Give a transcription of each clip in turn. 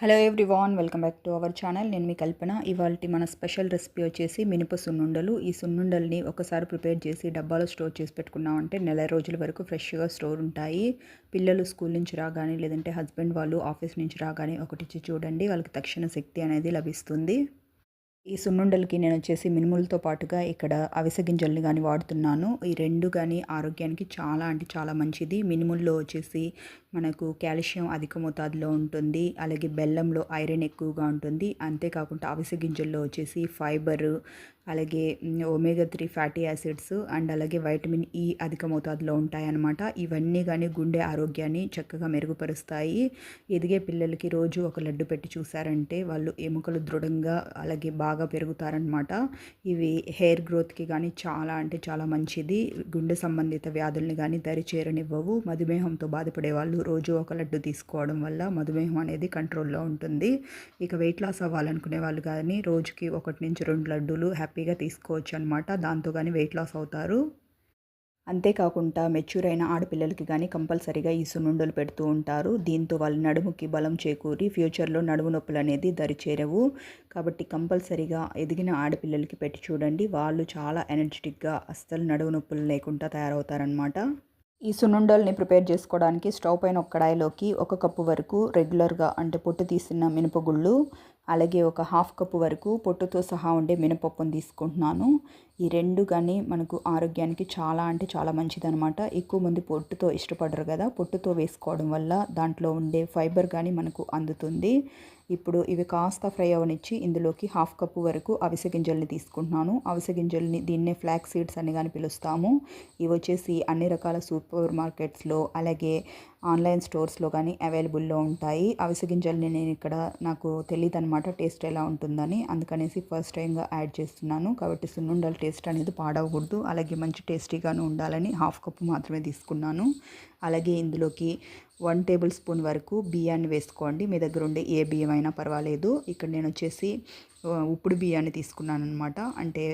Hello everyone welcome back to our channel నేను మీ కల్పన. ఇవాళ మన స్పెషల్ రెసిపీ వచ్చేసి మినప సున్నుండలు. ఈ సున్నుండల్ని ఒకసారి ప్రిపేర్ చేసి డబ్బాలో స్టోర్ చేసి పెట్టుకున్నామంటే నెల రోజుల వరకు ఫ్రెష్గా స్టోర్ ఉంటాయి. పిల్లలు స్కూల్ నుంచి రాగానే లేదంటే హస్బెండ్ వాళ్ళు ఆఫీస్ నుంచి రాగానే ఒకటిచ్చి చూడండి. వాళ్ళకి తక్షణ శక్తి అనేది లభిస్తుంది. ఈ సున్నుండలకి నేను వచ్చేసి మినుములతో పాటుగా ఇక్కడ అవిసె గింజల్ని కానీ వాడుతున్నాను. ఈ రెండు కానీ ఆరోగ్యానికి చాలా అంటే చాలా మంచిది. మినుముల్లో వచ్చేసి మనకు కాల్షియం అధిక మోతాదులో ఉంటుంది. అలాగే బెల్లంలో ఐరన్ ఎక్కువగా ఉంటుంది. అంతేకాకుండా అవిసె గింజల్లో వచ్చేసి ఫైబర్ అలాగే omega three fatty acids and అలాగే వైటమిన్ ఈ e అధిక మోతాదులో ఉంటాయన్నమాట. ఇవన్నీ కానీ గుండె ఆరోగ్యాన్ని చక్కగా మెరుగుపరుస్తాయి. ఎదిగే పిల్లలకి రోజు ఒక లడ్డు పెట్టి చూసారంటే వాళ్ళు ఎముకలు దృఢంగా అలాగే బాగా పెరుగుతారనమాట ఇవి హెయిర్ గ్రోత్కి కానీ చాలా అంటే చాలా మంచిది. గుండె సంబంధిత వ్యాధుల్ని కానీ దరి చేరనివ్వవు. మధుమేహంతో బాధపడే వాళ్ళు రోజు ఒక లడ్డు తీసుకోవడం వల్ల మధుమేహం అనేది కంట్రోల్లో ఉంటుంది. ఇక వెయిట్ లాస్ అవ్వాలనుకునే వాళ్ళు కానీ రోజుకి ఒకటి నుంచి రెండు లడ్డూలు హ్యాపీగా తీసుకోవచ్చు అనమాట దాంతో కానీ వెయిట్ లాస్ అవుతారు. అంతేకాకుండా మెచ్యూర్ అయిన ఆడపిల్లలకి కానీ కంపల్సరీగా ఈ సున్నుండలు పెడుతూ ఉంటారు. దీంతో వాళ్ళ నడుముకి బలం చేకూరి ఫ్యూచర్లో నడుము నొప్పులు అనేది దరిచేరవు. కాబట్టి కంపల్సరీగా ఎదిగిన ఆడపిల్లలకి పెట్టి చూడండి. వాళ్ళు చాలా ఎనర్జెటిక్గా అస్సలు నడుము నొప్పులు లేకుండా తయారవుతారనమాట ఈ సున్నుండల్ని ప్రిపేర్ చేసుకోవడానికి స్టవ్ పైన ఒక కడాయిలోకి ఒక కప్పు వరకు రెగ్యులర్గా అంటే పొట్టు తీసిన మినపగుళ్ళు అలాగే ఒక హాఫ్ కప్ వరకు పొట్టుతో సహా ఉండే మినపప్పును తీసుకుంటున్నాను. ఈ రెండు కానీ మనకు ఆరోగ్యానికి చాలా అంటే చాలా మంచిదనమాట ఎక్కువ మంది పొట్టుతో ఇష్టపడరు కదా. పొట్టుతో వేసుకోవడం వల్ల దాంట్లో ఉండే ఫైబర్ కానీ మనకు అందుతుంది. ఇప్పుడు ఇవి కాస్త ఫ్రై అవనిచ్చి ఇందులోకి హాఫ్ కప్పు వరకు అవిసె గింజల్ని తీసుకుంటున్నాను. అవిసె గింజల్ని దీన్నే ఫ్లాక్ సీడ్స్ అని కానీ పిలుస్తాము. ఇవి వచ్చేసి అన్ని రకాల సూపర్ మార్కెట్స్లో అలాగే ఆన్లైన్ స్టోర్స్లో కానీ అవైలబుల్లో ఉంటాయి. అవిసె గింజల్ని నేను ఇక్కడ నాకు తెలియదు అనమాట టేస్ట్ ఎలా ఉంటుందని. అందుకనేసి ఫస్ట్ టైంగా యాడ్ చేస్తున్నాను. కాబట్టి సున్నుండలు టేస్ట్ అనేది పాడవకూడదు. అలాగే మంచి టేస్టీగాను ఉండాలని హాఫ్ కప్ మాత్రమే తీసుకున్నాను. అలాగే ఇందులోకి వన్ టేబుల్ స్పూన్ వరకు బియ్యాన్ని వేసుకోండి. మీ దగ్గర ఉండే ఏ బియ్యం అయినా పర్వాలేదు. ఇక్కడ నేను వచ్చేసి ఉప్పుడు బియ్యాన్ని తీసుకున్నాను అనమాట అంటే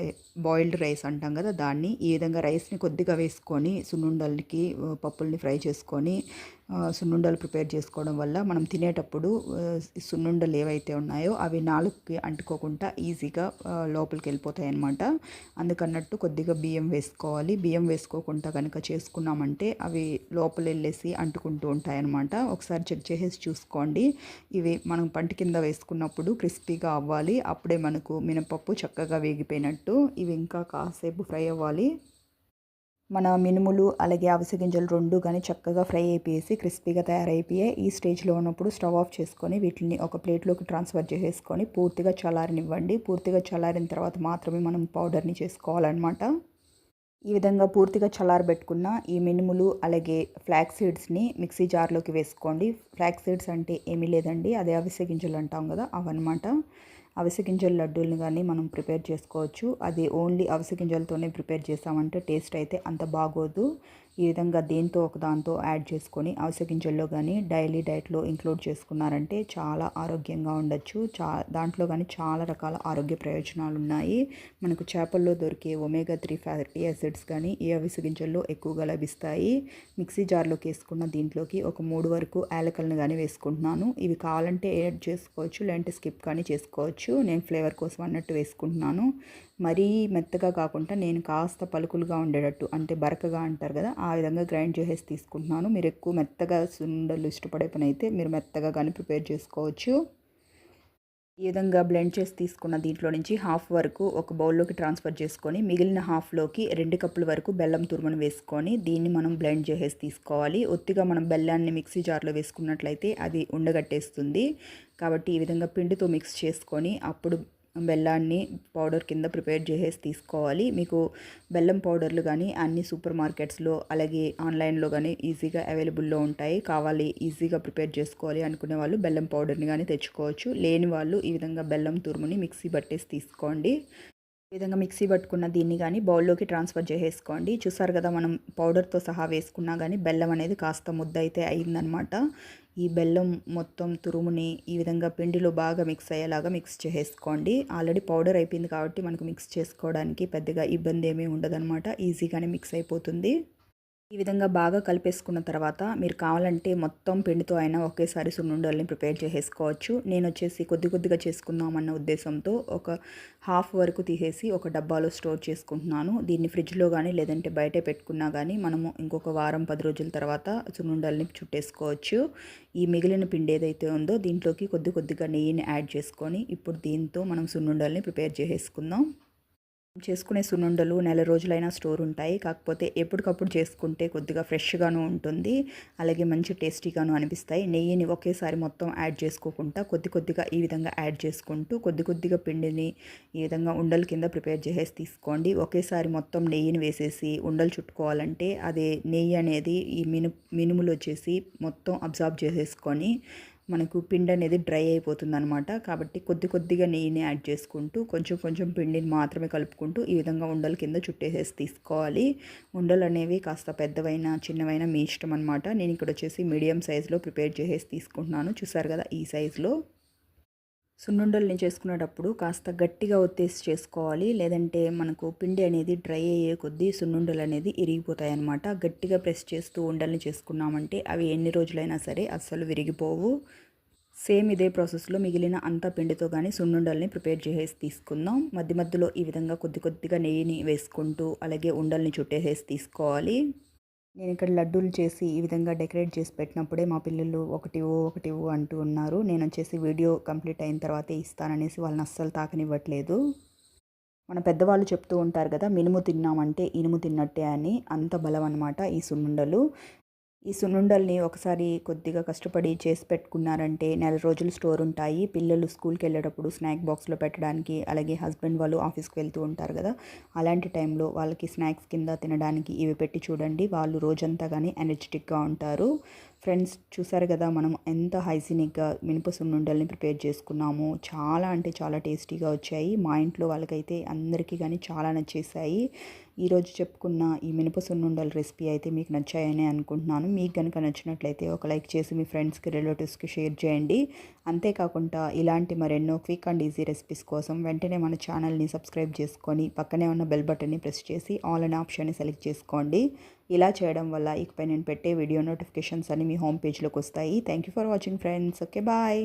బాయిల్డ్ రైస్ అంటాం కదా దాన్ని. ఈ విధంగా రైస్ని కొద్దిగా వేసుకొని సున్నుండలకి పప్పుల్ని ఫ్రై చేసుకొని సున్నుండలు ప్రిపేర్ చేసుకోవడం వల్ల మనం తినేటప్పుడు సున్నుండలు ఏవైతే ఉన్నాయో అవి నాలుగుకి అంటుకోకుండా ఈజీగా లోపలికి వెళ్ళిపోతాయి అనమాట అందుకన్నట్టు కొద్దిగా బియ్యం వేసుకోవాలి. బియ్యం వేసుకోకుండా కనుక చేసుకున్నామంటే అవి లోపల వెళ్ళేసి అంటుకుంటూ ఉంటాయి అనమాట ఒకసారి చెక్ చేసేసి చూసుకోండి. ఇవి మనం పంట కింద వేసుకున్నప్పుడు క్రిస్పీగా అవ్వాలి. అప్పుడు మనకు మినపప్పు చక్కగా వేగిపోయినట్టు ఇవి ఇంకా కాసేపు ఫ్రై అవ్వాలి. మన మినుములు అలాగే అవిసె గింజలు రెండు కానీ చక్కగా ఫ్రై అయిపోయేసి క్రిస్పీగా తయారైపోయాయి ఈ స్టేజ్లో ఉన్నప్పుడు స్టవ్ ఆఫ్ చేసుకొని వీటిని ఒక ప్లేట్లోకి ట్రాన్స్ఫర్ చేసేసుకొని పూర్తిగా చల్లారనివ్వండి. పూర్తిగా చల్లారిన తర్వాత మాత్రమే మనం పౌడర్ని చేసుకోవాలన్నమాట. ఈ విధంగా పూర్తిగా చల్లారబెట్టుకున్న ఈ మినుములు అలాగే ఫ్లాక్ సీడ్స్ని మిక్సీ జార్లోకి వేసుకోండి. ఫ్లాక్ సీడ్స్ అంటే ఏమీ లేదండి అదే అవిసె గింజలు అంటాం కదా అవన్నమాట. అవిసె గింజల లడ్డూలను కానీ మనం ప్రిపేర్ చేసుకోవచ్చు. అది ఓన్లీ అవిసె గింజలతోనే ప్రిపేర్ చేసామంటే టేస్ట్ అయితే అంత బాగోదు. ఈ విధంగా దేంతో ఒక దాంతో యాడ్ చేసుకొని అవిసె గింజల్లో కానీ డైలీ డైట్లో ఇంక్లూడ్ చేసుకున్నారంటే చాలా ఆరోగ్యంగా ఉండొచ్చు. చా దాంట్లో కానీ చాలా రకాల ఆరోగ్య ప్రయోజనాలు ఉన్నాయి మనకు చేపల్లో దొరికే ఒమేగా త్రీ ఫ్యాటీ యాసిడ్స్ కానీ ఈ అవిసె గింజల్లో ఎక్కువగా లభిస్తాయి. మిక్సీ జార్లోకి వేసుకున్న దీంట్లోకి ఒక మూడు వరకు యాలకలను కానీ వేసుకుంటున్నాను. ఇవి కావాలంటే యాడ్ చేసుకోవచ్చు లేదంటే స్కిప్ కానీ చేసుకోవచ్చు. నేను ఫ్లేవర్ కోసం అన్నట్టు వేసుకుంటున్నాను. మరీ మెత్తగా కాకుండా నేను కాస్త పలుకులుగా ఉండేటట్టు అంటే బరకగా అంటారు కదా ఆ విధంగా గ్రైండ్ చేసేసి తీసుకుంటున్నాను. మీరు ఎక్కువ మెత్తగా సుండలు ఇష్టపడే పని అయితే మీరు మెత్తగా కానీ ప్రిపేర్ చేసుకోవచ్చు. ఈ విధంగా బ్లెండ్ చేసి తీసుకున్న దీంట్లో నుంచి హాఫ్ వరకు ఒక బౌల్లోకి ట్రాన్స్ఫర్ చేసుకొని మిగిలిన హాఫ్లోకి రెండు కప్పుల వరకు బెల్లం తురుమును వేసుకొని దీన్ని మనం బ్లెండ్ చేసేసి తీసుకోవాలి. ఒత్తిగా మనం బెల్లాన్ని మిక్సీ జార్లో వేసుకున్నట్లయితే అది ఉండగట్టేస్తుంది. కాబట్టి ఈ విధంగా పిండితో మిక్స్ చేసుకొని అప్పుడు బెల్లాన్ని పౌడర్ కింద ప్రిపేర్ చేసేసి తీసుకోవాలి. మీకు బెల్లం పౌడర్లు కానీ అన్ని సూపర్ మార్కెట్స్లో అలాగే ఆన్లైన్లో కానీ ఈజీగా అవైలబుల్లో ఉంటాయి. కావాలి ఈజీగా ప్రిపేర్ చేసుకోవాలి అనుకునే వాళ్ళు బెల్లం పౌడర్ని కానీ తెచ్చుకోవచ్చు. లేని వాళ్ళు ఈ విధంగా బెల్లం తురుముని మిక్సీ పట్టేసి తీసుకోండి. విధంగా మిక్సీ పట్టుకున్న దీన్ని కానీ బౌల్లోకి ట్రాన్స్ఫర్ చేసేసుకోండి. చూసారు కదా మనం పౌడర్తో సహా వేసుకున్నా కానీ బెల్లం అనేది కాస్త ముద్ద అయితే అయిందనమాట ఈ బెల్లం మొత్తం తురుముని ఈ విధంగా పిండిలో బాగా మిక్స్ అయ్యేలాగా మిక్స్ చేసుకోండి ఆల్రెడీ పౌడర్ అయిపోయింది కాబట్టి మనకు మిక్స్ చేసుకోవడానికి పెద్దగా ఇబ్బంది ఏమీ ఉండదనమాట ఈజీగానే మిక్స్ అయిపోతుంది. ఈ విధంగా బాగా కలిపేసుకున్న తర్వాత మీరు కావాలంటే మొత్తం పిండితో అయినా ఒకేసారి సున్నుండల్ని ప్రిపేర్ చేసేసుకోవచ్చు. నేను వచ్చేసి కొద్ది కొద్దిగా చేసుకుందామన్న ఉద్దేశంతో ఒక హాఫ్ వరకు తీసేసి ఒక డబ్బాలో స్టోర్ చేసుకుంటున్నాను. దీన్ని ఫ్రిడ్జ్లో కానీ లేదంటే బయటే పెట్టుకున్నా కానీ మనము ఇంకొక వారం పది రోజుల తర్వాత సున్నుండల్ని చుట్టేసుకోవచ్చు. ఈ మిగిలిన పిండి ఏదైతే ఉందో దీంట్లోకి కొద్ది కొద్దిగా నెయ్యిని యాడ్ చేసుకొని ఇప్పుడు దీంతో మనం సున్నుండల్ని ప్రిపేర్ చేసేసుకుందాం. చేసుకునే సున్నుండలు నెల రోజులైనా స్టోర్ ఉంటాయి. కాకపోతే ఎప్పటికప్పుడు చేసుకుంటే కొద్దిగా ఫ్రెష్గాను ఉంటుంది. అలాగే మంచి టేస్టీగాను అనిపిస్తాయి. నెయ్యిని ఒకేసారి మొత్తం యాడ్ చేసుకోకుండా కొద్ది కొద్దిగా ఈ విధంగా యాడ్ చేసుకుంటూ కొద్ది కొద్దిగా పిండిని ఈ విధంగా ఉండల కింద ప్రిపేర్ చేసేసి తీసుకోండి. ఒకేసారి మొత్తం నెయ్యిని వేసేసి ఉండలు చుట్టుకోవాలంటే అదే నెయ్యి అనేది ఈ మిను మినుములు వచ్చేసి మొత్తం అబ్జార్బ్ చేసేసుకొని మనకు పిండి అనేది డ్రై అయిపోతుంది అనమాట కాబట్టి కొద్ది కొద్దిగా నెయ్యిని యాడ్ చేసుకుంటూ కొంచెం కొంచెం పిండిని మాత్రమే కలుపుకుంటూ ఈ విధంగా ఉండలు కింద చుట్టేసేసి తీసుకోవాలి. ఉండలు అనేవి కాస్త పెద్దవైన చిన్నవైన మీ ఇష్టం అనమాట నేను ఇక్కడ వచ్చేసి మీడియం సైజులో ప్రిపేర్ చేసేసి తీసుకుంటున్నాను. చూసారు కదా ఈ సైజులో. సున్నుండల్ని చేసుకునేటప్పుడు కాస్త గట్టిగా ఒత్తేసి చేసుకోవాలి. లేదంటే మనకు పిండి అనేది డ్రై అయ్యే కొద్దీ సున్నుండలు అనేది ఇరిగిపోతాయి అన్నమాట గట్టిగా ప్రెస్ చేస్తూ ఉండల్ని చేసుకున్నామంటే అవి ఎన్ని రోజులైనా సరే అస్సలు విరిగిపోవు. సేమ్ ఇదే ప్రాసెస్లో మిగిలిన అంత పిండితో కానీ సున్నుండల్ని ప్రిపేర్ చేసేసి తీసుకుందాం. మధ్య మధ్యలో ఈ విధంగా కొద్ది కొద్దిగా నెయ్యిని వేసుకుంటూ అలాగే ఉండల్ని చుట్టేసేసి తీసుకోవాలి. నేను ఇక్కడ లడ్డూలు చేసి ఈ విధంగా డెకరేట్ చేసి పెట్టినప్పుడే మా పిల్లలు ఒకటి ఓ ఒకటి ఓ అంటూ ఉన్నారు. నేను వచ్చేసి వీడియో కంప్లీట్ అయిన తర్వాతే ఇస్తాననేసి వాళ్ళని అస్సలు తాకనివ్వట్లేదు. మన పెద్దవాళ్ళు చెప్తూ ఉంటారు కదా మినుము తిన్నామంటే ఇనుము తిన్నట్టే అని. అంత బలం అనమాట ఈ సున్నుండలు. ఈ సున్నుండల్ని ఒకసారి కొద్దిగా కష్టపడి చేసి పెట్టుకున్నారంటే నెల రోజులు స్టోర్ ఉంటాయి. పిల్లలు స్కూల్కి వెళ్ళేటప్పుడు స్నాక్ బాక్స్లో పెట్టడానికి అలాగే హస్బెండ్ వాళ్ళు ఆఫీస్కి వెళ్తూ ఉంటారు కదా. అలాంటి టైంలో వాళ్ళకి స్నాక్స్ కింద తినడానికి ఇవి పెట్టి చూడండి. వాళ్ళు రోజంతా కానీ ఎనర్జెటిక్గా ఉంటారు. ఫ్రెండ్స్ చూసారు కదా మనం ఎంత హైజీనిక్గా మినప సున్నుండల్ని ప్రిపేర్ చేసుకున్నాము. చాలా అంటే చాలా టేస్టీగా వచ్చాయి. మా ఇంట్లో వాళ్ళకైతే అందరికీ కానీ చాలా నచ్చేసాయి ఈరోజు చెప్పుకున్న ఈ మినప సున్నుండల రెసిపీ అయితే మీకు నచ్చాయని అనుకుంటున్నాను. మీకు కనుక నచ్చినట్లయితే ఒక లైక్ చేసి మీ ఫ్రెండ్స్కి రిలేటివ్స్కి షేర్ చేయండి. అంతేకాకుండా ఇలాంటి మరెన్నో క్విక్ అండ్ ఈజీ రెసిపీస్ కోసం వెంటనే మన ఛానల్ని సబ్స్క్రైబ్ చేసుకొని పక్కనే ఉన్న బెల్ బటన్ని ప్రెస్ చేసి ఆల్ అనే ఆప్షన్ని సెలెక్ట్ చేసుకోండి. ఇలా చేయడం వల్ల ఇకపై నేను పెట్టే వీడియో నోటిఫికేషన్స్ అన్ని మీ హోమ్ పేజ్లోకి వస్తాయి. Thank you for watching friends. Okay bye.